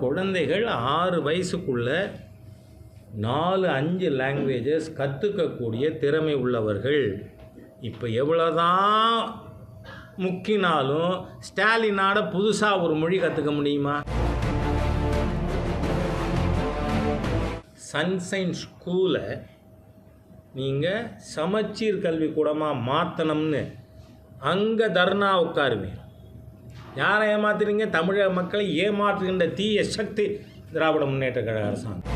குழந்தைகள் ஆறு வயசுக்குள்ள நாலு அஞ்சு லாங்குவேஜஸ் கற்றுக்கக்கூடிய திறமை உள்ளவர்கள். இப்போ எவ்வளோதான் முக்கினாலும் ஸ்டாலினாட புதுசாக ஒரு மொழி கற்றுக்க முடியுமா? சன்சைன் ஸ்கூலை நீங்கள் சமச்சீர் கல்விக்கூடமாக மாற்றணும்னு அங்கே தர்ணா உட்காருவேன் யாரை ஏமாத்துறீங்க? தமிழக மக்களை ஏமாற்றுகின்ற தீய சக்தி திராவிட முன்னேற்ற கழக அரசாங்கம்.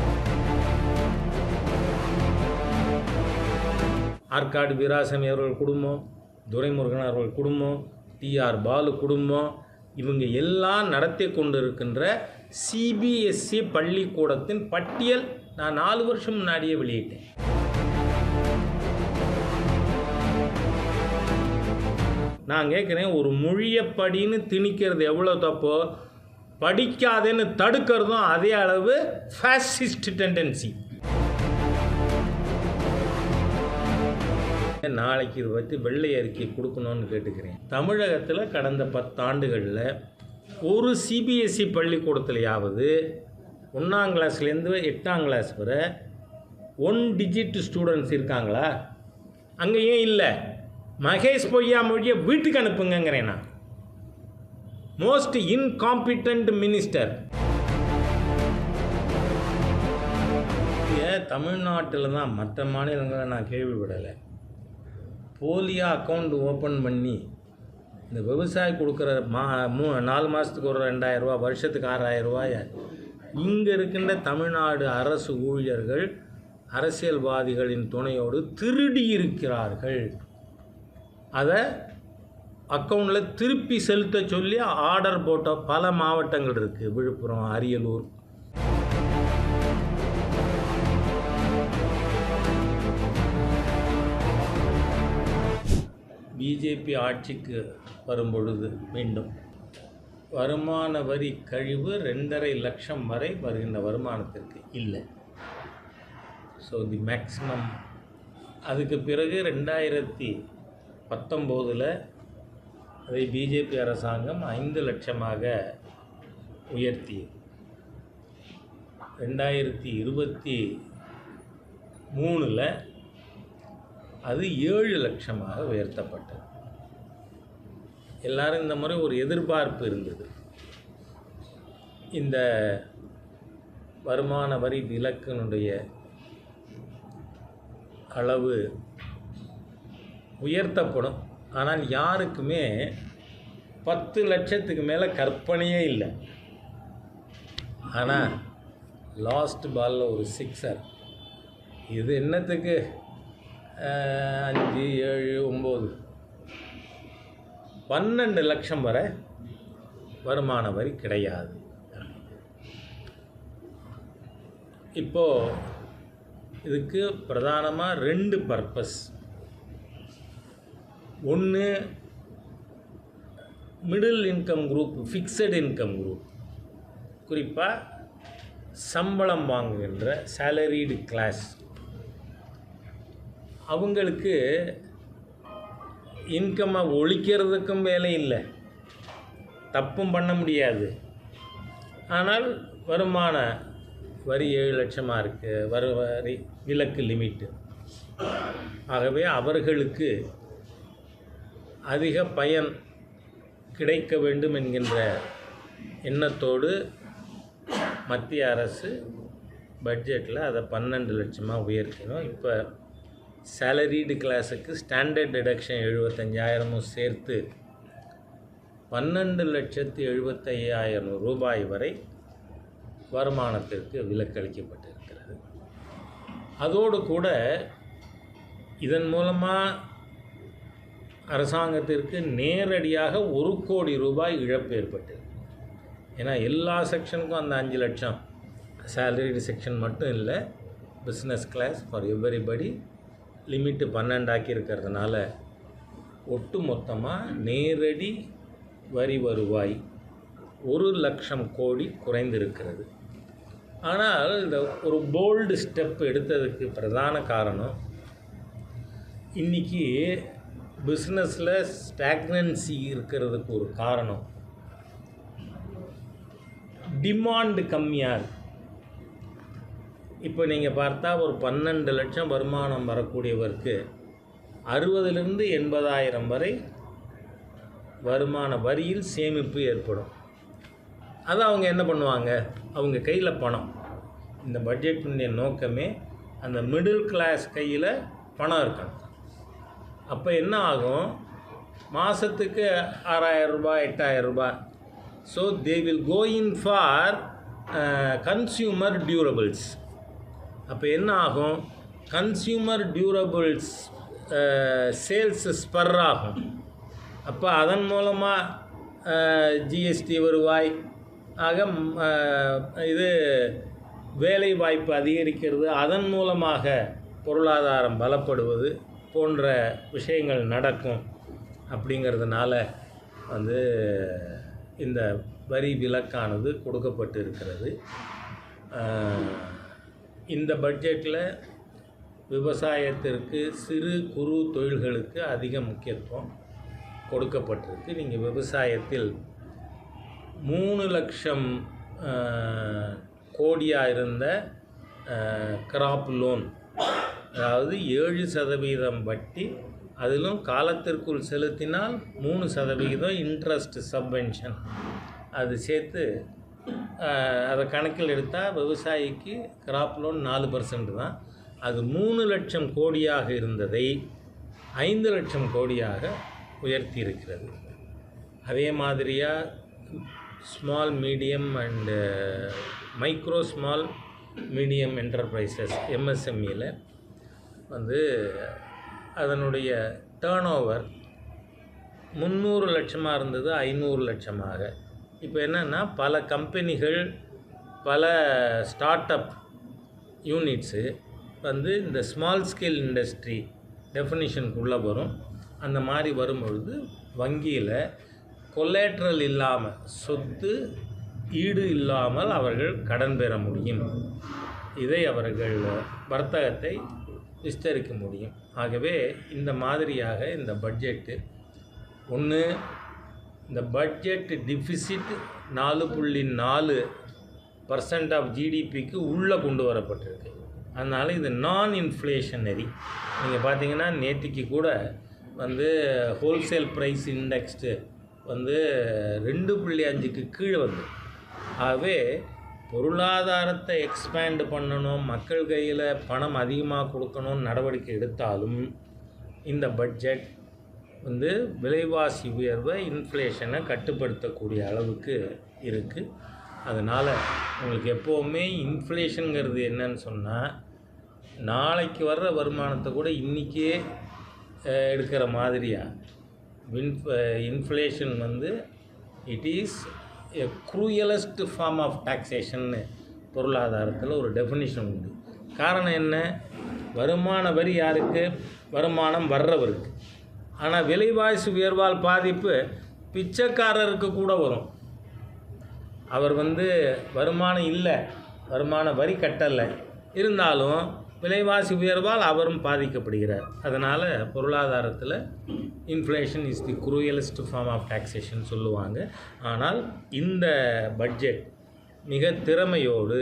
ஆற்காடு வீராசாமி அவர்கள் குடும்பம் துரைமுருகன் அவர்கள் குடும்பம் டிஆர் பாலு குடும்பம் இவங்க எல்லாம் நடத்தி கொண்டிருக்கின்ற சிபிஎஸ்சி பள்ளிக்கூடத்தின் பட்டியல் நான் நாலு வருஷம் முன்னாடியே வெளியிட்டேன். நான் கேட்குறேன் ஒரு மொழியப்படின்னு திணிக்கிறது எவ்வளோ தப்போ படிக்காதேன்னு தடுக்கிறதும் அதே அளவு ஃபேசிஸ்ட் டெண்டன்சி நாளைக்கு இது பற்றி வெள்ளை அறிக்கை கொடுக்கணும்னு கேட்டுக்கிறேன். தமிழகத்தில் கடந்த பத்தாண்டுகளில் ஒரு சிபிஎஸ்சி பள்ளிக்கூடத்துலையாவது ஒன்றாம் கிளாஸ்லேருந்து எட்டாம் கிளாஸ் வரை ஒன் டிஜிட் ஸ்டூடெண்ட்ஸ் இருக்காங்களா? அங்கே ஏன் இல்லை. மகேஷ் பொய்யா மொழியை வீட்டுக்கு அனுப்புங்கிறேன் நான் மோஸ்ட் இன்காம்பிட்டன்ட் மினிஸ்டர் தமிழ்நாட்டில் தான் மற்ற மாநிலங்களை நான் கேள்விப்படலை? போலியாக அக்கௌண்ட் ஓப்பன் பண்ணி இந்த விவசாயி கொடுக்குற மா மூ நாலு மாதத்துக்கு ஒரு ரெண்டாயிரரூவா வருஷத்துக்கு ஆறாயிரம் இங்கே இருக்கின்ற தமிழ்நாடு அரசு ஊழியர்கள் அரசியல்வாதிகளின் துணையோடு திருடி இருக்கிறார்கள். அதை அக்கௌண்ட்டில் திருப்பி செலுத்த சொல்லி ஆர்டர் போட்ட பல மாவட்டங்கள் இருக்குது விழுப்புரம் அரியலூர். பிஜேபி ஆட்சிக்கு வரும்பொழுது மீண்டும் வருமான வரி கழிவு ரெண்டரை லட்சம் வரை வருகின்ற வருமானத்திற்கு இல்லை. ஸோ தி மேக்ஸிமம் அதுக்கு பிறகு ரெண்டாயிரத்தி பத்தொம்போதில் அதை பிஜேபி அரசாங்கம் ஐந்து லட்சமாக உயர்த்தி ரெண்டாயிரத்தி இருபத்தி மூணில் அது ஏழு லட்சமாக உயர்த்தப்பட்டது. எல்லாரும் இந்த முறை ஒரு எதிர்பார்ப்பு இருந்தது. இந்த வருமான வரி விலக்கினுடைய அளவு உயர்த்தப்படும். ஆனால் யாருக்குமே பத்து லட்சத்துக்கு மேலே கற்பனையே இல்லை. ஆனால் லாஸ்ட் பாலில் ஒரு சிக்ஸர் இது என்னத்துக்கு? அஞ்சு ஏழு ஒம்பது. பன்னெண்டு லட்சம் வரை வருமான வரி கிடையாது. இப்போது இதுக்கு பிரதானமாக ரெண்டு பர்பஸ் ஒன்று middle income group fixed income group குறிப்பாக சம்பளம் வாங்குகின்ற சேலரிடு கிளாஸ் அவங்களுக்கு இன்கம்மை ஒழிக்கிறதுக்கும் வேலை இல்லை. தப்பும் பண்ண முடியாது. ஆனால் வருமான வரி ஏழு லட்சமாக இருக்குது வரி விலக்கு லிமிட்டு ஆகவே அவர்களுக்கு அதிக பயன் கிடைக்க வேண்டும் என்கின்ற எண்ணத்தோடு மத்திய அரசு பட்ஜெட்டில் அதை பன்னெண்டு லட்சமாக உயர்த்தினோம். இப்போ சேலரிடு கிளாஸுக்கு ஸ்டாண்டர்ட் டிடக்ஷன் எழுபத்தஞ்சாயிரமும் சேர்த்து பன்னெண்டு லட்சத்து எழுபத்தையாயிரம் ரூபாய் வரை வருமானத்திற்கு விலக்களிக்கப்பட்டிருக்கிறது. அதோடு கூட இதன் மூலமாக அரசாங்கத்திற்கு நேரடியாக ஒரு கோடி ரூபாய் இழப்பு ஏற்பட்டது ஏன்னா எல்லா செக்ஷனுக்கும் அந்த அஞ்சு லட்சம். சேலரிடு செக்ஷன் மட்டும் இல்லை business class for everybody limit பன்னெண்டாக்கி இருக்கிறதுனால ஒட்டு மொத்தமாக நேரடி வரி வருவாய் ஒரு லட்சம் கோடி குறைந்திருக்கிறது. ஆனால் இந்த ஒரு போல்டு ஸ்டெப் எடுத்ததுக்கு பிரதான காரணம் இன்றைக்கி பிஸ்னஸில் ஸ்டாக்னன்சி இருக்கிறதுக்கு ஒரு காரணம். டிமாண்டு கம்மியாக இருக்குது இப்போ நீங்கள் பார்த்தா ஒரு பன்னெண்டு லட்சம் வருமானம் வரக்கூடியவருக்கு அறுபதுலேருந்து எண்பதாயிரம் வரை வருமான வரியில் சேமிப்பு ஏற்படும். அதை அவங்க என்ன பண்ணுவாங்க? அவங்க கையில் பணம். இந்த பட்ஜெட்டினுடைய நோக்கமே அந்த மிடில் கிளாஸ் கையில் பணம் இருக்கணும். அப்போ என்ன ஆகும்? மாதத்துக்கு ஆறாயிரம் ரூபாய் எட்டாயிரம் ரூபாய். So they will go in for consumer durables அப்போ என்ன ஆகும்? கன்சியூமர் டியூரபிள்ஸ் சேல்ஸ் ஸ்பர் ஆகும். அப்போ அதன் மூலமாக ஜிஎஸ்டி uh, வருவாய். ஆக uh, இது வேலை வாய்ப்பு அதிகரிக்கிறது. அதன் மூலமாக பொருளாதாரம் பலப்படுவது. போன்ற விஷயங்கள் நடக்கும் அப்படிங்கிறதுனால வந்து இந்த வரி விலக்கானது கொடுக்கப்பட்டு இருக்கிறது இந்த பட்ஜெட்டில் விவசாயத்திற்கு சிறு குறு தொழில்களுக்கு அதிக முக்கியத்துவம் கொடுக்கப்பட்டிருக்கு. நீங்கள் விவசாயத்தில் மூணு லட்சம் கோடியாக இருந்த கிராப் லோன் அதாவது ஏழு சதவீதம் வட்டி அதிலும் காலத்திற்குள் செலுத்தினால் மூணு சதவிகிதம் இன்ட்ரெஸ்ட் சப்வென்ஷன் அது சேர்த்து அதை கணக்கில் எடுத்தால் விவசாயிக்கு கிராப் லோன் நாலு பர்சன்ட் தான். அது மூணு லட்சம் கோடியாக இருந்ததை ஐந்து லட்சம் கோடியாக உயர்த்தி இருக்கிறது அதே மாதிரியாக small medium and micro small medium enterprises எம்எஸ்எம்இயில் வந்து அதனுடைய டேர்ன் ஓவர் முந்நூறு லட்சமாக இருந்தது ஐநூறு லட்சமாக. இப்போ என்னென்னா பல கம்பெனிகள் பல ஸ்டார்ட் அப் யூனிட்ஸு வந்து இந்த ஸ்மால் ஸ்கேல் இண்டஸ்ட்ரி டெஃபினிஷனுக்குள்ளே வரும். அந்த மாதிரி வரும்பொழுது வங்கியில் கொலேட்ரல் இல்லாமல் சொத்து ஈடு இல்லாமல் அவர்கள் கடன் பெற முடியும். இதை அவர்கள் வர்த்தகத்தை விஸ்தரிக்க முடியும் ஆகவே இந்த மாதிரியாக இந்த பட்ஜெட்டு ஒன்று இந்த பட்ஜெட் டிஃபிசிட் நாலு புள்ளி நாலு பர்சன்ட் ஆஃப் ஜிடிபிக்கு உள்ளே கொண்டு வரப்பட்டிருக்கு. அதனால் இது நான் இன்ஃப்ளேஷனரி நீங்கள் பார்த்தீங்கன்னா நேற்றுக்கு கூட வந்து ஹோல்சேல் ப்ரைஸ் இண்டெக்ஸ்டு வந்து ரெண்டு புள்ளி அஞ்சுக்கு கீழே வந்து ஆகவே பொருளாதாரத்தை எக்ஸ்பேண்டு பண்ணணும் மக்கள் கையில் பணம் அதிகமாக கொடுக்கணும்னு நடவடிக்கை எடுத்தாலும் இந்த பட்ஜெட் வந்து விலைவாசி உயர்வை இன்ஃப்ளேஷனை கட்டுப்படுத்தக்கூடிய அளவுக்கு இருக்குது அதனால் உங்களுக்கு எப்போவுமே இன்ஃப்ளேஷனுங்கிறது என்னன்னு சொன்னால் நாளைக்கு வர்ற வருமானத்தை கூட இன்றைக்கே எடுக்கிற மாதிரியாக வின் இன்ஃப்ளேஷன் வந்து it is cruellest form of டாக்ஸேஷன்னு பொருளாதாரத்தில் ஒரு டெஃபினிஷன் உண்டு. காரணம் என்ன? வருமான வரி யாருக்கு? வருமானம் வர்றவருக்கு. ஆனால் விலைவாசி உயர்வால் பாதிப்பு பிச்சைக்காரருக்கு கூட வரும். அவர் வந்து வருமானம் இல்லை வருமான வரி கட்டலை. இருந்தாலும் விலைவாசி உயர்வால் அவரும் பாதிக்கப்படுகிறார். அதனால் பொருளாதாரத்தில் inflation is the cruellest form of taxation சொல்லுவாங்க. ஆனால் இந்த பட்ஜெட் மிக திறமையோடு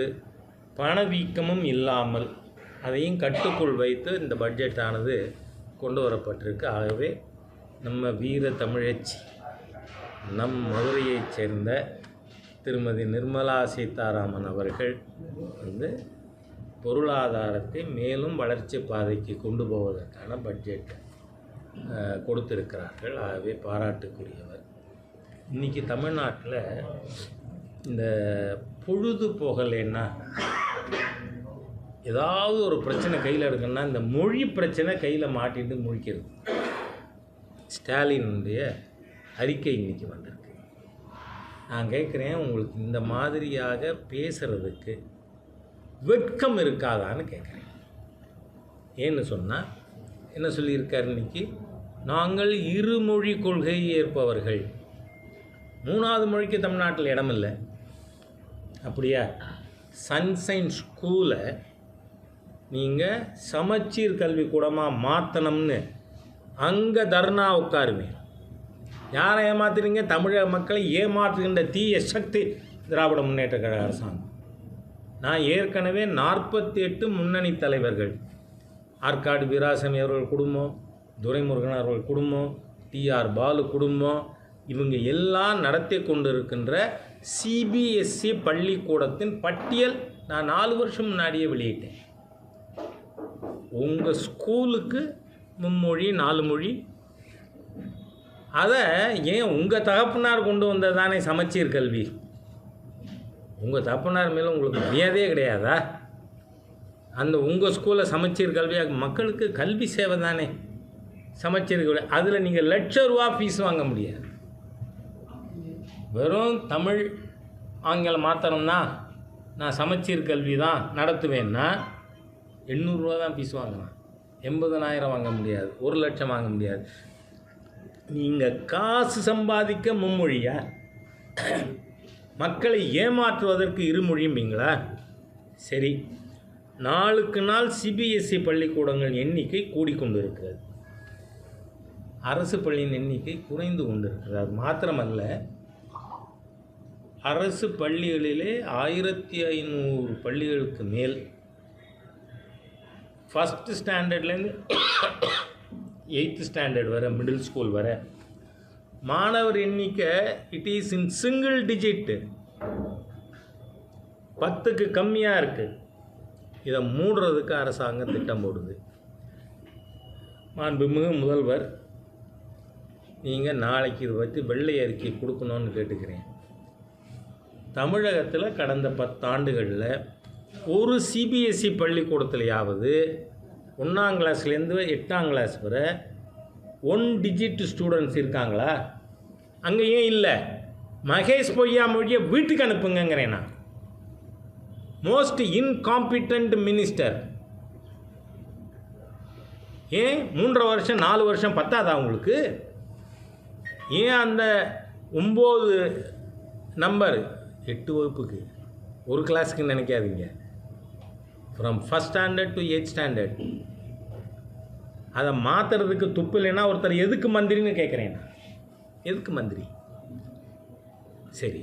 பணவீக்கமும் இல்லாமல் அதையும் கட்டுக்குள் வைத்து இந்த பட்ஜெட்டானது கொண்டு வரப்பட்டிருக்கு. ஆகவே நம்ம வீர தமிழச்சி நம் மதுரையைச் சேர்ந்த திருமதி நிர்மலா சீதாராமன் அவர்கள் வந்து பொருளாதாரத்தை மேலும் வளர்ச்சி பாதைக்கு கொண்டு போவதற்கான பட்ஜெட் கொடுத்திருக்கிறார்கள். ஆகவே பாராட்டுக்குரியவர். இன்றைக்கி தமிழ்நாட்டில் இந்த பொழுது போகலைன்னா ஏதாவது ஒரு பிரச்சனை கையில் இருக்குன்னா இந்த மொழி பிரச்சனை கையில் மாட்டிட்டு முழிக்கிறது. ஸ்டாலினுடைய அறிக்கை இன்றைக்கி வந்திருக்கு. நான் கேட்குறேன் உங்களுக்கு இந்த மாதிரியாக பேசுகிறதுக்கு வெட்கம் இருக்காதான்னு கேட்குறேன் ஏன்னு சொன்னால் என்ன சொல்லியிருக்கார் இன்னைக்கு? நாங்கள் இருமொழி கொள்கையை ஏற்பவர்கள். மூணாவது மொழிக்கு தமிழ்நாட்டில் இடம் இல்லை. அப்படியா? சன்சைன் ஸ்கூலை நீங்கள் சமச்சீர் கல்விக்கூடமாக மாற்றணும்னு அங்கே தர்ணா உட்காருவேன் யாரை ஏமாத்துறீங்க? தமிழக மக்களை ஏமாற்றுகின்ற தீய சக்தி திராவிட முன்னேற்ற கழக அரசாங்கம். நான் ஏற்கனவே நாற்பத்தி எட்டு முன்னணி தலைவர்கள். ஆற்காடு வீராசாமி அவர்கள் குடும்பம் துரைமுருகன் அவர்கள் குடும்பம் டிஆர் பாலு குடும்பம் இவங்க எல்லாம் நடத்தி கொண்டிருக்கின்ற சிபிஎஸ்சி பள்ளிக்கூடத்தின் பட்டியல் நான் நாலு வருஷம் முன்னாடியே வெளியிட்டேன். உங்கள் ஸ்கூலுக்கு மும்மொழி நாலு மொழி. அதை ஏன் உங்கள் தகப்பனார் கொண்டு வந்ததானே சமச்சீர் கல்வி? உங்கள் தகப்பனார் மேலே உங்களுக்கு மரியாதையே கிடையாதா? அந்த உங்கள் ஸ்கூலில் சமச்சீர் கல்வியாக மக்களுக்கு கல்வி சேவை தானே. சமச்சீர் கல்வி அதில் நீங்கள் லட்ச ரூபா ஃபீஸ் வாங்க முடியாது. வெறும் தமிழ் ஆங்கிலம் மாத்திரம்தான் நான் சமச்சீர் கல்வி தான் நடத்துவேன்னா எண்ணூறுரூவா தான் ஃபீஸ் வாங்கலாம். எண்பதனாயிரம் வாங்க முடியாது. ஒரு லட்சம் வாங்க முடியாது. நீங்கள் காசு சம்பாதிக்க மும்மொழியா? மக்களை ஏமாற்றுவதற்கு இருமொழியும்பீங்களா சரி. நாளுக்கு நாள் சிபிஎஸ்சி பள்ளிக்கூடங்கள் எண்ணிக்கை கூடிக்கொண்டிருக்கிறது. அரசு பள்ளியின் எண்ணிக்கை குறைந்து கொண்டிருக்கிறது. அது மாத்திரமல்ல அரசு பள்ளிகளிலே ஆயிரத்தி ஐநூறு பள்ளிகளுக்கு மேல் ஃபஸ்ட்டு ஸ்டாண்டர்ட்லேருந்து எயித்து ஸ்டாண்டர்ட் வர மிடில் ஸ்கூல் வர மாணவர் எண்ணிக்கை it is in single digit பத்துக்கு கம்மியாக இருக்குது இதை மூடுறதுக்கு அரசாங்கம் திட்டம் போடுது. மாண்புமிகு முதல்வர் நீங்கள் நாளைக்கு இதை பற்றி வெள்ளை அறிக்கை கொடுக்கணும்னு கேட்டுக்கிறேன். தமிழகத்தில் கடந்த பத்தாண்டுகளில் ஒரு சிபிஎஸ்சி பள்ளிக்கூடத்துலையாவது ஒன்றாம் கிளாஸ்லேருந்து எட்டாம் கிளாஸ் வரை ஒன் டிஜிட் ஸ்டூடெண்ட்ஸ் இருக்காங்களா? அங்கே ஏன் இல்லை. மகேஷ் பொய்யா மொழியை வீட்டுக்கு அனுப்புங்கிறேன் நான். மோஸ்ட் இன்காம்பிட்டன்ட் மினிஸ்டர் ஏன்? மூன்றரை வருஷம் நாலு வருஷம் பத்தாதா உங்களுக்கு? ஏன் அந்த ஒம்பது நம்பர் எட்டு வகுப்புக்கு. ஒரு கிளாஸுக்கு நினைக்காதீங்க. From first standard to eight standard அதை மாற்றுறதுக்கு துப்பு இல்லைன்னா ஒருத்தர் எதுக்கு மந்திரின்னு கேட்குறேன் எதுக்கு மந்திரி? சரி.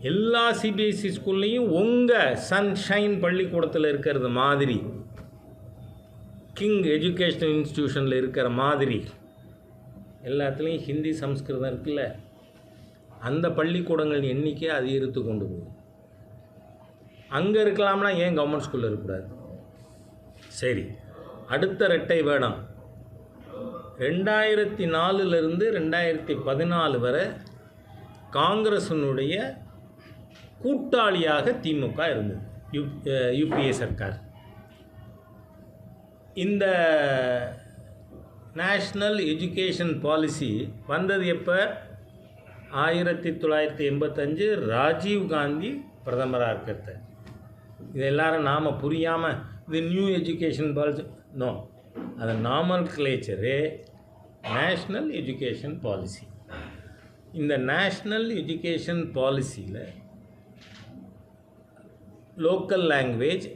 எல்லா சிபிஎஸ்சி ஸ்கூல்லையும் உங்கள் சன்ஷைன் பள்ளிக்கூடத்தில் இருக்கிறது மாதிரி கிங் எஜுகேஷனல் இன்ஸ்டிடியூஷனில் இருக்கிற மாதிரி எல்லாத்துலேயும் ஹிந்தி சம்ஸ்கிருதம் இருக்குல்ல அந்த பள்ளிக்கூடங்கள் எண்ணிக்கை அதிகரித்து கொண்டு போகுது. அங்கே இருக்கலாம்னா ஏன் கவர்மெண்ட் ஸ்கூலில் இருக்கக்கூடாது சரி. அடுத்த ரெட்டை வேடம். ரெண்டாயிரத்தி நாலுலேருந்து ரெண்டாயிரத்தி பதினாலு வரை காங்கிரஸினுடைய கூட்டாளியாக திமுக இருந்தது. யு யூபிஏ சர்க்கார். இந்த நேஷ்னல் எஜுகேஷன் பாலிசி வந்தது எப்போ? ஆயிரத்தி தொள்ளாயிரத்தி எண்பத்தஞ்சு ராஜீவ் காந்தி பிரதமராக இருக்கிறத. இது எல்லாரும் நாம் புரியாமல் இது நியூ எஜுகேஷன் பாலிசி நோ அது nomenclature national education policy இந்த நேஷ்னல் எஜுகேஷன் பாலிசியில் லோக்கல் லாங்குவேஜ்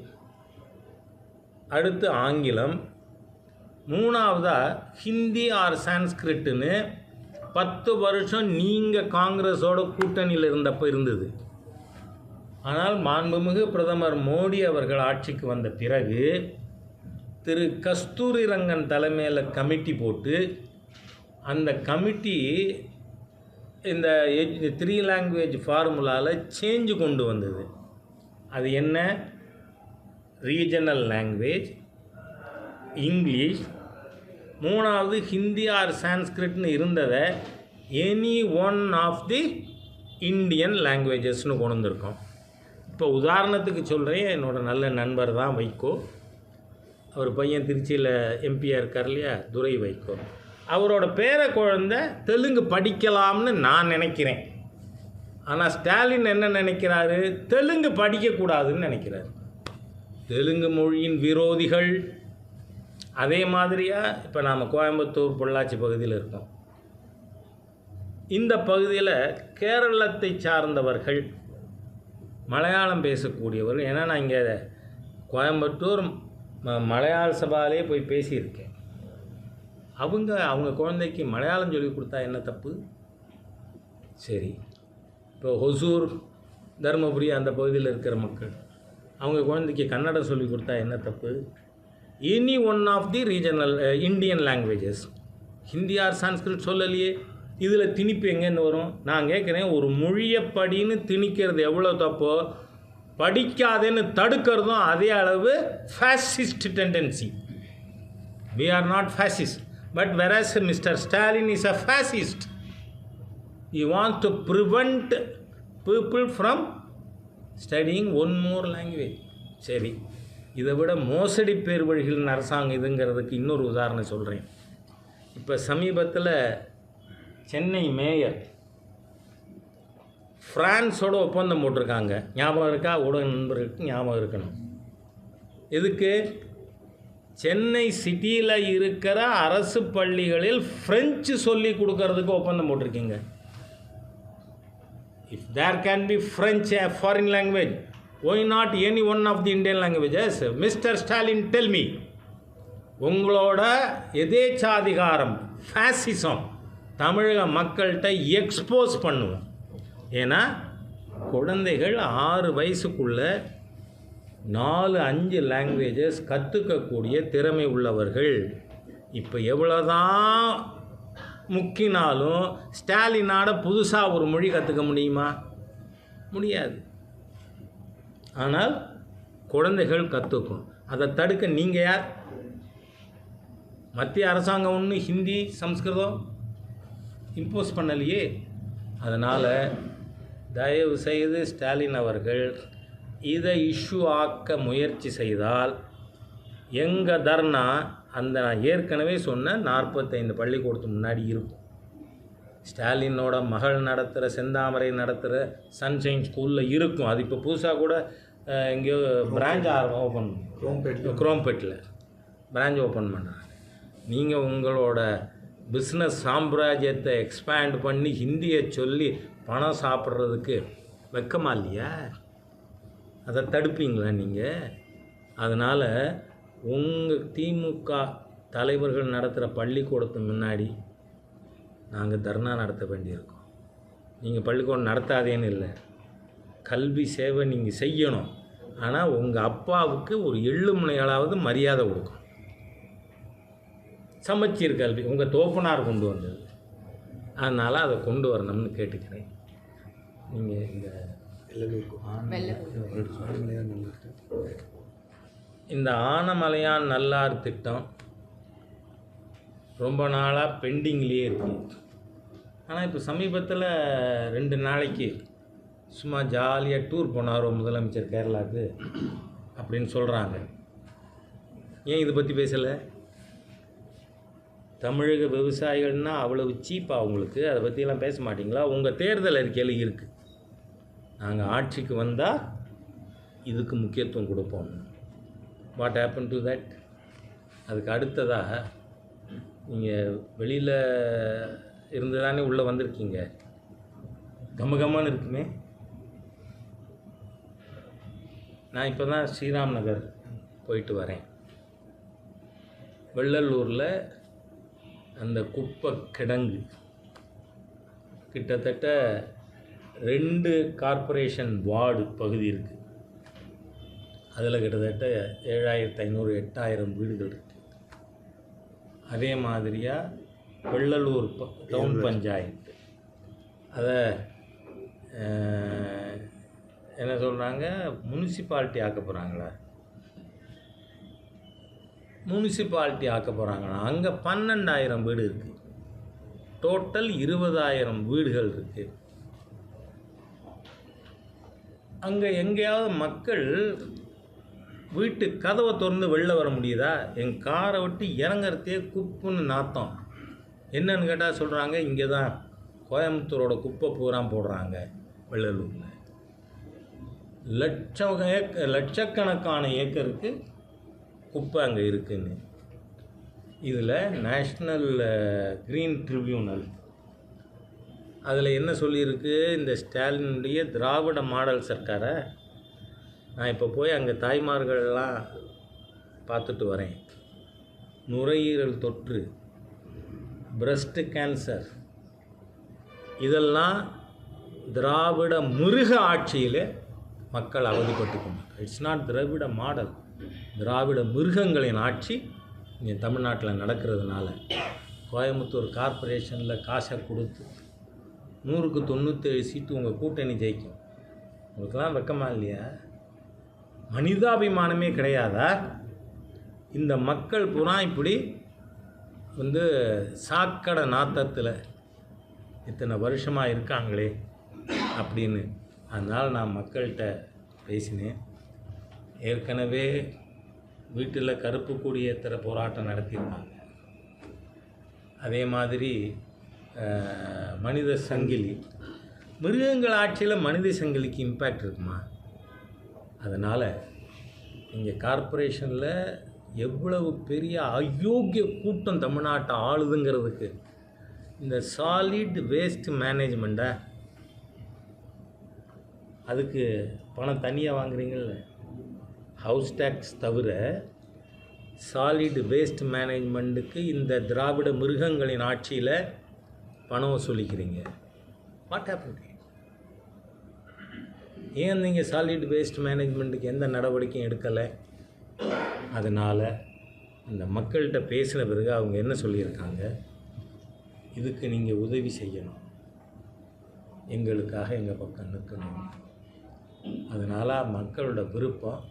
அடுத்து ஆங்கிலம் மூணாவதாக ஹிந்தி ஆர் சான்ஸ்கிரிட்டுன்னு பத்து வருஷம் நீங்கள் காங்கிரஸோட கூட்டணியில் இருந்தப்போ இருந்தது. ஆனால் மாண்புமிகு பிரதமர் மோடி அவர்கள் ஆட்சிக்கு வந்த பிறகு திரு கஸ்தூரி ரங்கன் தலைமையில் கமிட்டி போட்டு அந்த கமிட்டி இந்த த்ரீ லாங்குவேஜ் ஃபார்முலாவில் சேஞ்சு கொண்டு வந்தது. அது என்ன? ரீஜனல் லாங்குவேஜ் இங்கிலீஷ் மூணாவது ஹிந்தி ஆர் சான்ஸ்கிரிட்னு இருந்ததை any one of the Indian லாங்குவேஜஸ்னு கொண்டு வந்திருக்கோம். இப்போ உதாரணத்துக்கு சொல்கிறேன் என்னோடய நல்ல நண்பர் தான் வைகோ. அவர் பையன் திருச்சியில் எம்பியாக இருக்கார் இல்லையா? துரை வைகோ. அவரோட பேர குழந்தை தெலுங்கு படிக்கலாம்னு நான் நினைக்கிறேன். ஆனால் ஸ்டாலின் என்ன நினைக்கிறாரு? தெலுங்கு படிக்கக்கூடாதுன்னு நினைக்கிறாரு. தெலுங்கு மொழியின் விரோதிகள். அதே மாதிரியாக இப்போ நாம் கோயம்புத்தூர் பொள்ளாச்சி பகுதியில் இருக்கோம். இந்த பகுதியில் கேரளத்தை சார்ந்தவர்கள் மலையாளம் பேசக்கூடியவர்கள். ஏன்னா நான் இங்கே கோயம்புத்தூர் மலையாள சபாலே போய் பேசியிருக்கேன். அவங்க அவங்க குழந்தைக்கு மலையாளம் சொல்லி கொடுத்தா என்ன தப்பு? சரி. இப்போ ஹொசூர் தருமபுரி அந்த பகுதியில் இருக்கிற மக்கள் அவங்க குழந்தைக்கு கன்னடம் சொல்லி கொடுத்தா என்ன தப்பு? Any one of the regional Indian languages Hindi or Sanskrit சொல்லலையே. இதில் திணிப்பு எங்கேருந்து வரும்? நான் கேட்குறேன் ஒரு மொழியப்படின்னு திணிக்கிறது எவ்வளோ தப்போ படிக்காதேன்னு தடுக்கிறதும் அதே அளவு fascist tendency we are not fascist but whereas Mr Stalin is a fascist you want to prevent people from studying one more language சரி இதை விட மோசடி பேர் வழிகளின் அரசாங்கம் இதுங்கிறதுக்கு இன்னொரு உதாரணம் சொல்கிறேன் இப்போ சமீபத்தில் சென்னை மேயர் ஃப்ரான்ஸோட ஒப்பந்தம் போட்டிருக்காங்க. ஞாபகம் இருக்கா? ஊடக நண்பர்களுக்கு ஞாபகம் இருக்கணும். எதுக்கு? சென்னை சிட்டியில் இருக்கிற அரசு பள்ளிகளில் ஃப்ரெஞ்சு சொல்லி கொடுக்கறதுக்கு ஒப்பந்தம் போட்டிருக்கீங்க. If there can be French a foreign language why not any one of the Indian languages Mr Stalin tell me உங்களோட எதேச்சாதிகாரம் ஃபேசிசம் தமிழக மக்கள்கிட்ட எக்ஸ்போஸ் பண்ணுவோம். ஏன்னா குழந்தைகள் ஆறு வயசுக்குள்ளே நாலு அஞ்சு லாங்குவேஜஸ் கற்றுக்கக்கூடிய திறமை உள்ளவர்கள். இப்போ எவ்வளோதான் முக்கினாலும் ஸ்டாலினாட புதுசாக ஒரு மொழி கற்றுக்க முடியுமா? முடியாது. ஆனால் குழந்தைகள் கற்றுக்கும் அதை தடுக்க நீங்கள் யார்? மத்திய அரசாங்கம் ஒன்று ஹிந்தி சம்ஸ்கிருதம் இம்போஸ் பண்ணலையே. அதனால் தயவு செய்து ஸ்டாலின் அவர்கள் இதை இஷ்யூ ஆக்க முயற்சி செய்தால் எங்கள் தர்ணா அந்த நான் ஏற்கனவே சொன்ன நாற்பத்தைந்து பள்ளிக்கூடத்துக்கு முன்னாடி இருக்கும். ஸ்டாலினோட மகள் நடத்துகிற செந்தாமரை நடத்துகிற சன்ஷைன் ஸ்கூலில் இருக்கும். அது இப்போ புதுசாக கூட எங்கேயோ பிரான்ச் ஓப்பன் குரோம்பேட்டில் குரோம்பேட்டில் பிரான்ச் ஓப்பன் பண்ணுறாங்க நீங்கள் உங்களோட பிஸ்னஸ் சாம்ராஜ்யத்தை எக்ஸ்பேண்ட் பண்ணி ஹிந்தியை சொல்லி பணம் சாப்பிட்றதுக்கு வெக்கமா இல்லையா? அதை தடுப்பீங்களா நீங்கள் அதனால் உங்கள் திமுக தலைவர்கள் நடத்துகிற பள்ளிக்கூடத்து முன்னாடி நாங்கள் தர்ணா நடத்த வேண்டியிருக்கோம். நீங்கள் பள்ளிக்கூடம் நடத்தாதேன்னு இல்லை. கல்வி சேவை நீங்கள் செய்யணும். ஆனால் உங்கள் அப்பாவுக்கு ஒரு எள்ளு முனைகளாவது மரியாதை கொடுக்கும் சமச்சீர் கல்வி. உங்கள் தோப்பனார் கொண்டு வந்தது. அதனால் அதை கொண்டு வரணும்னு கேட்டுக்கிறேன். நீங்கள் இந்த இந்த ஆனமலையான் நல்லார் திட்டம் ரொம்ப நாளாக பெண்டிங்லேயே இருக்கு. ஆனால் இப்போ சமீபத்தில் ரெண்டு நாளைக்கு சும்மா ஜாலியாக டூர் போனார் முதலமைச்சர் கேரளாவுக்கு அப்படின்னு சொல்கிறாங்க ஏன் இதை பற்றி பேசலை? தமிழக விவசாயிகள்னா அவ்வளவு சீப்பாக உங்களுக்கு? அதை பற்றியெல்லாம் பேச மாட்டிங்களா? உங்கள் தேர்தல் அறிக்கையில் இருக்குது நாங்கள் ஆட்சிக்கு வந்தால் இதுக்கு முக்கியத்துவம் கொடுப்போம். வாட் ஹேப்பன் டு தட் அதுக்கு அடுத்ததாக நீங்கள் வெளியில் இருந்து தானே உள்ளே வந்திருக்கீங்க? கம இருக்குமே. நான் இப்போ தான் ஸ்ரீராம் நகர் போயிட்டு வரேன். வெள்ளலூரில் அந்த குப்பை கிடங்கு கிட்டத்தட்ட ரெண்டு கார்ப்பரேஷன் வார்டு பகுதி இருக்குது அதில் கிட்டத்தட்ட ஏழாயிரத்து ஐநூறு எட்டாயிரம் வீடுகள் இருக்குது அதே மாதிரியாக வெள்ளலூர் ப- டவுன் பஞ்சாயத்து. அதை என்ன சொல்கிறாங்க முனிசிபாலிட்டி ஆக்க போகிறாங்களா முனிசிபாலிட்டி ஆக்க போகிறாங்கன்னா அங்கே பன்னெண்டாயிரம் வீடு இருக்குது டோட்டல் இருபதாயிரம் வீடுகள் இருக்குது அங்கே எங்கேயாவது மக்கள் வீட்டு கதவை திறந்து வெளில வர முடியுதா? என் காரை விட்டு இறங்குறதே குப்புன்னு நாத்தம். என்னன்னு கேட்டால் சொல்கிறாங்க இங்கே தான் கோயம்புத்தூரோட குப்பை பூரா போடுறாங்க வெள்ளலூரில். லட்சம் ஏக்க லட்சக்கணக்கான ஏக்கருக்கு குப்பை அங்கே இருக்குன்னு. இதில் நேஷ்னல் க்ரீன் ட்ரிபியூனல் அதில் என்ன சொல்லியிருக்கு? இந்த ஸ்டாலினுடைய திராவிட மாடல் சர்க்காரை நான் இப்போ போய் அங்கே தாய்மார்கள்லாம் பார்த்துட்டு வரேன். நுரையீரல் தொற்று பிரஸ்ட் கேன்சர் இதெல்லாம் திராவிட மிருக ஆட்சியில் மக்கள் அவதிப்பட்டுக்கணும் இட்ஸ் நாட் திராவிட மாடல். திராவிட மிருகங்களின் ஆட்சி இங்கே தமிழ்நாட்டில் நடக்கிறதுனால கோயம்புத்தூர் கார்ப்பரேஷனில் காசை கொடுத்து நூறுக்கு தொண்ணூற்றேழு சீட்டு உங்கள் கூட்டணி ஜெயிக்கும். உங்களுக்கெல்லாம் வெக்கமா இல்லையா? மனிதாபிமானமே கிடையாதா? இந்த மக்கள் புறா இப்படி வந்து சாக்கடை நாத்தத்தில் இத்தனை வருஷமாக இருக்காங்களே அப்படின்னு அதனால் நான் மக்கள்கிட்ட பேசினேன். ஏற்கனவே வீட்டில் கருப்பு கூடி ஏற்றுற போராட்டம் நடத்தியிருந்தாங்க அதே மாதிரி மனித சங்கிலி. மிருகங்கள் ஆட்சியில் மனித சங்கிலிக்கு இம்பேக்ட் இருக்குமா? அதனால் இங்கே கார்ப்பரேஷனில் எவ்வளவு பெரிய அயோக்கிய கூட்டம் தமிழ்நாட்டை ஆளுதுங்கிறதுக்கு இந்த சாலிட் வேஸ்ட் மேனேஜ்மெண்ட்டை அதுக்கு பணம் தனியாக வாங்குறீங்கள்ல ஹவுஸ் டேக்ஸ் தவிர சாலிட் வேஸ்ட் மேனேஜ்மெண்ட்டுக்கு இந்த திராவிட மிருகங்களின் ஆட்சியில் பணம் வசூலிக்கிறீங்க. வாட் ஹேப்பன் ஏன் நீங்கள் சாலிட் வேஸ்ட் மேனேஜ்மெண்ட்டுக்கு எந்த நடவடிக்கையும் எடுக்கலை? அதனால் இந்த மக்கள்கிட்ட பேசின பிறகு அவங்க என்ன சொல்லியிருக்காங்க? இதுக்கு நீங்கள் உதவி செய்யணும். எங்களுக்காக எங்கள் பக்கம் நிற்கணும். அதனால் மக்களோட விருப்பம்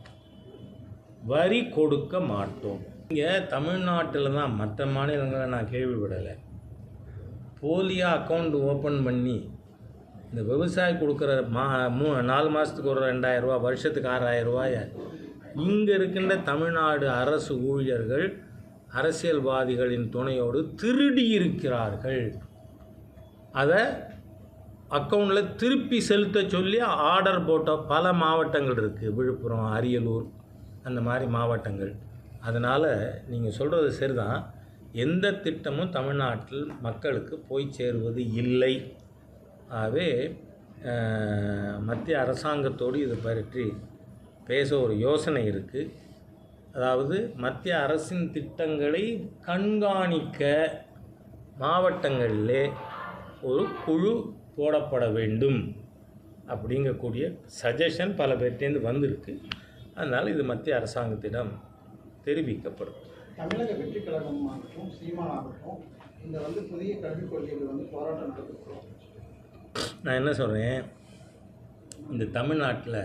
வரி கொடுக்க மாட்டோம். இங்கே தமிழ்நாட்டில் தான் மற்ற மாநிலங்களை நான் கேள்விப்படலை. போலியாக அக்கௌண்ட் ஓப்பன் பண்ணி இந்த விவசாயி கொடுக்குற மா மூ நாலு மாதத்துக்கு ஒரு ரெண்டாயிரரூவா வருஷத்துக்கு ஆறாயிரம் ரூபாய இங்கே இருக்கின்ற தமிழ்நாடு அரசு ஊழியர்கள் அரசியல்வாதிகளின் துணையோடு திருடி இருக்கிறார்கள். அதை அக்கௌண்ட்டில் திருப்பி செலுத்த சொல்லி ஆர்டர் போட்ட பல மாவட்டங்கள் இருக்குது விழுப்புரம் அரியலூர் அந்த மாதிரி மாவட்டங்கள். அதனால் நீங்கள் சொல்கிறது சரிதான். எந்த திட்டமும் தமிழ்நாட்டில் மக்களுக்கு போய் சேருவது இல்லை. ஆகவே மத்திய அரசாங்கத்தோடு இது பற்றி பேச ஒரு யோசனை இருக்குது அதாவது மத்திய அரசின் திட்டங்களை கண்காணிக்க மாவட்டங்களிலே ஒரு குழு போடப்பட வேண்டும். அப்படிங்கக்கூடிய சஜஷன் பல பேர்ட்டேருந்து வந்திருக்கு. அதனால் இது மத்திய அரசாங்கத்திடம் தெரிவிக்கப்படும். தமிழக வெற்றி கழகம் ஆகட்டும் சீமான் ஆகட்டும் இந்த வந்து புதிய கல்விக் கொள்கைகள் வந்து போராட்டம் நடத்துகிறோம் நான் என்ன சொல்கிறேன் இந்த தமிழ்நாட்டில்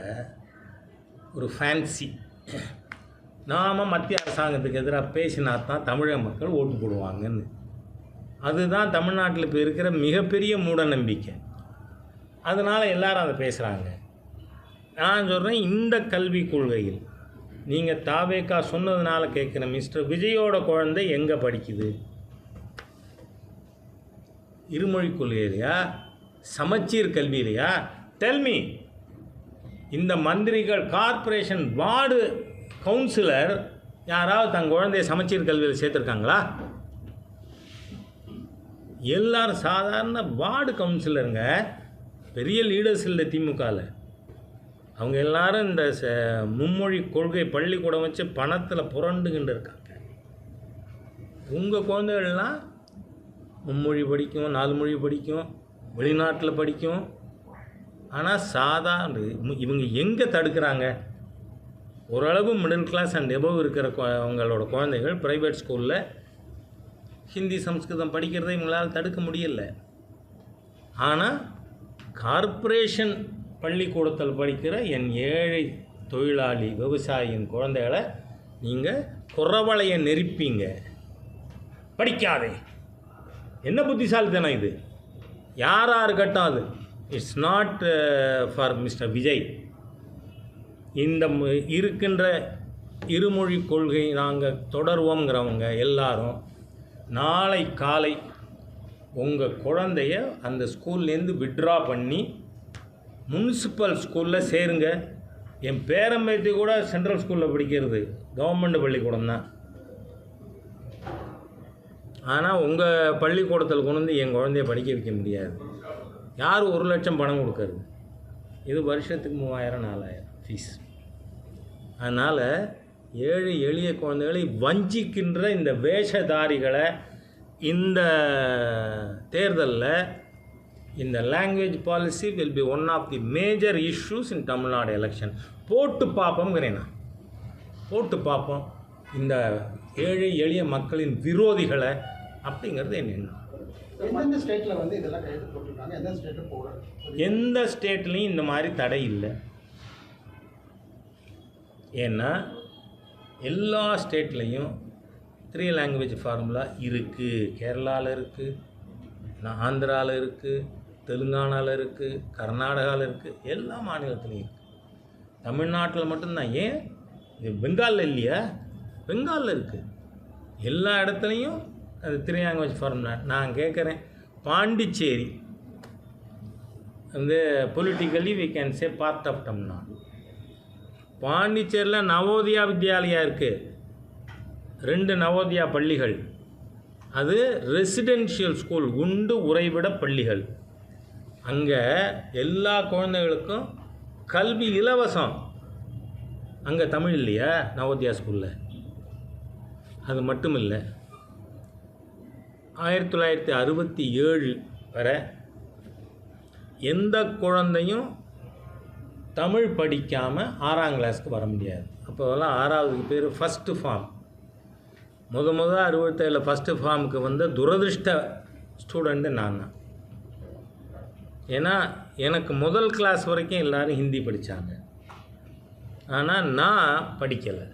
ஒரு ஃபேன்சி நாம் மத்திய அரசாங்கத்துக்கு எதிராக பேசினா தான் தமிழக மக்கள் ஓட்டு போடுவாங்கன்னு. அதுதான் தமிழ்நாட்டில் இப்போ இருக்கிற மிகப்பெரிய மூட நம்பிக்கை அதனால் எல்லாரும் அதை பேசுகிறாங்க நான் சொல்கிறேன் இந்த கல்விக் கொள்கையில். நீங்கள் தாவேக்கா சொன்னதுனால கேட்குறேன் மிஸ்டர் விஜயோட குழந்தை எங்கே படிக்குது? இருமொழி கொள்கையிலையா சமச்சீர் கல்வியிலையா? டெல்மி இந்த மந்திரிகள் கார்ப்பரேஷன் வார்டு கவுன்சிலர் யாராவது தன் குழந்தைய சமச்சீர் கல்வியில் சேர்த்துருக்காங்களா? எல்லாரும் சாதாரண வார்டு கவுன்சிலருங்க பெரிய லீடர்ஸ் இல்லை திமுகவில் அவங்க எல்லாரும் இந்த ச மும்மொழி கொள்கை பள்ளிக்கூடம் வச்சு பணத்தில் புரண்டுகிட்டு இருக்காங்க. உங்கள் குழந்தைகள்லாம் மும்மொழி படிக்கும் நாலு மொழி படிக்கும் வெளிநாட்டில் படிக்கும். ஆனால் சாதாரண இவங்க- இவங்க எங்கே தடுக்கிறாங்க? ஓரளவு மிடில் கிளாஸ் அண்ட் எபவ் இருக்கிற அவங்களோட குழந்தைகள் ப்ரைவேட் ஸ்கூலில் ஹிந்தி சம்ஸ்கிருதம் படிக்கிறதை இவங்களால் தடுக்க முடியல. ஆனால் கார்ப்பரேஷன் பள்ளிக்கூடத்தில் படிக்கிற என் ஏழை தொழிலாளி விவசாயியின் குழந்தைகளை நீங்கள் குறவளைய நெருப்பீங்க. படிக்காதே. என்ன புத்திசாலித்தனம் இது? யாராக இருக்கட்டும் அது? It's not for Mr Vijay இந்த இருக்கின்ற இருமொழி கொள்கை நாங்கள் தொடருவோங்கிறவங்க எல்லாரும் நாளை காலை உங்கள் குழந்தைய அந்த ஸ்கூல்லேருந்து விட்ரா பண்ணி முனிசிபல் ஸ்கூலில் சேருங்க. என் பேரம்பேத்தி கூட சென்ட்ரல் ஸ்கூலில் படிக்கிறது. கவர்மெண்ட் பள்ளிக்கூடம் தான். ஆனால் உங்கள் பள்ளிக்கூடத்தில் கொண்டு வந்து என் குழந்தைய படிக்க வைக்க முடியாது. யார் ஒரு லட்சம் பணம் கொடுக்கறது? இது வருஷத்துக்கு மூவாயிரம் நாலாயிரம் ஃபீஸ் அதனால் ஏழு எளிய குழந்தைகளை வஞ்சிக்கின்ற இந்த வேஷதாரிகளை இந்த தேர்தலில் இந்த language policy will be one of the major issues in Tamil Nadu election போட்டு பார்ப்போங்கிறேன் நான் போட்டு பார்ப்போம் இந்த ஏழை எளிய மக்களின் விரோதிகளை அப்படிங்கிறது என் எண்ணம் எந்தெந்த ஸ்டேட்டில் வந்து இதெல்லாம் கையெழுத்து போட்டிருக்காங்க? எந்தெந்த ஸ்டேட்டில் போடுறாங்க? எந்த ஸ்டேட்லேயும் இந்த மாதிரி தடை இல்லை. ஏன்னா எல்லா ஸ்டேட்லேயும் த்ரீ லாங்குவேஜ் ஃபார்முலா இருக்குது கேரளாவில் இருக்குது ஆந்திராவில் இருக்குது தெலுங்கானாவில் இருக்குது கர்நாடகாவில் இருக்குது எல்லா மாநிலத்துலேயும் இருக்குது தமிழ்நாட்டில் மட்டும்தான். ஏன்? இது பெங்காலில் இல்லையா? பெங்காலில் இருக்குது எல்லா இடத்துலையும் அது த்ரீ லாங்குவேஜ் நான் கேட்குறேன் பாண்டிச்சேரி. வந்து politically we can say part of Tamil Nadu பாண்டிச்சேரியில் நவோதயா வித்யாலயா இருக்குது ரெண்டு நவோதயா பள்ளிகள். அது ரெசிடென்ஷியல் ஸ்கூல் உண்டு உறைவிட பள்ளிகள். அங்கே எல்லா குழந்தைகளுக்கும் கல்வி இலவசம். அங்கே தமிழ் இல்லையா? நவோதயா ஸ்கூலில். அது மட்டும் இல்லை ஆயிரத்தி தொள்ளாயிரத்தி அறுபத்தி ஏழு வரை எந்த குழந்தையும் தமிழ் படிக்காமல் ஆறாம் கிளாஸ்க்கு வர முடியாது. அப்போதெல்லாம் ஆறாவதுக்கு பேர் ஃபஸ்ட்டு ஃபார்ம் முத முத அறுபத்தேழில் ஃபஸ்ட்டு ஃபார்முக்கு வந்த துரதிருஷ்ட ஸ்டூடெண்ட்டு நான் தான் ஏன்னா எனக்கு முதல் கிளாஸ் வரைக்கும் எல்லோரும் ஹிந்தி படித்தாங்க ஆனால் நான் படிக்கலை.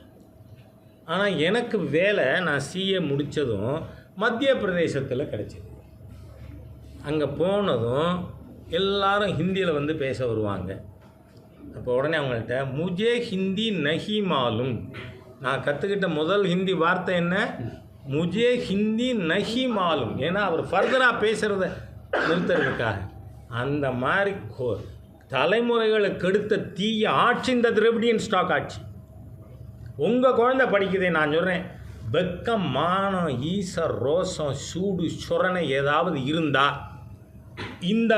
ஆனால் எனக்கு வேலை நான் சிஏ முடித்ததும் மத்திய பிரதேசத்தில் கிடச்சிது. அங்கே போனதும் எல்லாரும் ஹிந்தியில் வந்து பேச வருவாங்க. அப்போ உடனே அவங்கள்ட்ட முஜே ஹிந்தி நஹி மாலும். நான் கற்றுக்கிட்ட முதல் ஹிந்தி வார்த்தை என்ன? முஜே ஹிந்தி நஹி மாலும். ஏன்னா அவர் ஃபர்தராக பேசுகிறத நிறுத்துறதுக்காக. அந்த மாதிரி கோ- தலைமுறைகளை கெடுத்த தீய ஆட்சி இந்த திரவிடியன் ஸ்டாக் ஆட்சி. உங்கள் குழந்தை படிக்குதே நான் சொல்கிறேன் வெக்கம் மானம் ஈச ரோசம் சூடு சுரணை ஏதாவது இருந்தால் இந்த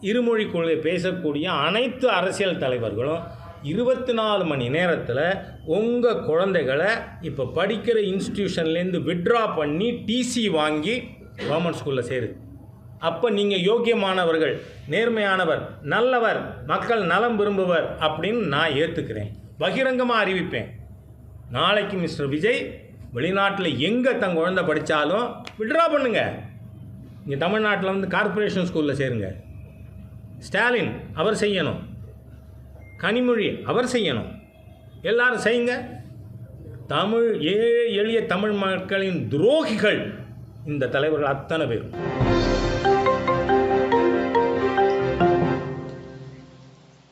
இருமொழி கொள்கை பேசக்கூடிய அனைத்து அரசியல் தலைவர்களும் இருபத்தி நாலு மணி நேரத்தில் உங்கள் குழந்தைகளை இப்போ படிக்கிற இன்ஸ்டியூஷன்லேருந்து விட்ரா பண்ணி டிசி வாங்கி கவர்மெண்ட் ஸ்கூலில் சேருது அப்போ நீங்கள் யோக்கியமானவர்கள் நேர்மையானவர் நல்லவர் மக்கள் நலம் விரும்புவர் அப்படின்னு நான் ஏற்றுக்கிறேன் பகிரங்கமாக அறிவிப்பேன். நாளைக்கு மிஸ்டர் விஜய் வெளிநாட்டில் எங்கே தன் குழந்தை படித்தாலும் விட்ரா பண்ணுங்க. இங்கே தமிழ்நாட்டில் வந்து கார்ப்பரேஷன் ஸ்கூலில் சேருங்க. ஸ்டாலின் அவர் செய்யணும். கனிமொழி அவர் செய்யணும். எல்லாரும் செய்யுங்க. தமிழ் ஏழை எளிய தமிழ் மக்களின் துரோகிகள் இந்த தலைவர்கள் அத்தனை பேரும்.